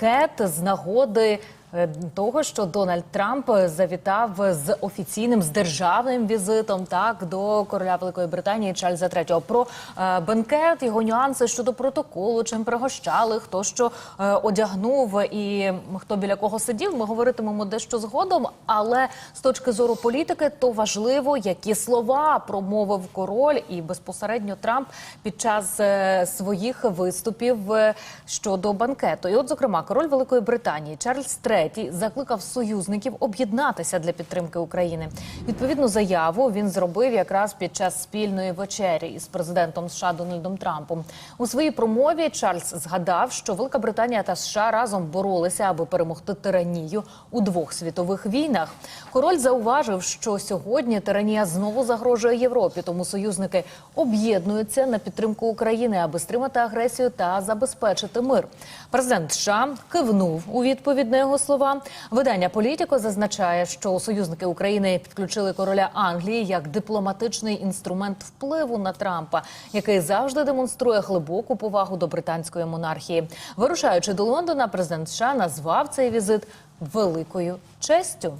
бенкет з нагоди. Е, Того, що Дональд Трамп завітав з офіційним з державним візитом так до короля Великої Британії Чарльза III. Про е, бенкет, його нюанси щодо протоколу, чим пригощали, хто що е, одягнув і хто біля кого сидів. Ми говоритимемо дещо згодом. Але з точки зору політики, то важливо, які слова промовив король і безпосередньо Трамп під час е, своїх виступів е, щодо банкету. І, от, зокрема, король Великої Британії Чарльз III закликав союзників об'єднатися для підтримки України. Відповідну заяву він зробив якраз під час спільної вечері із президентом США Дональдом Трампом. У своїй промові Чарльз згадав, що Велика Британія та США разом боролися, аби перемогти тиранію у двох світових війнах. Король зауважив, що сьогодні тиранія знову загрожує Європі, тому союзники об'єднуються на підтримку України, аби стримати агресію та забезпечити мир. Президент США кивнув у відповідь на його слова. Видання Політіко зазначає, що союзники України підключили короля Англії як дипломатичний інструмент впливу на Трампа, який завжди демонструє глибоку повагу до британської монархії. Вирушаючи до Лондона, президент США назвав цей візит великою честю.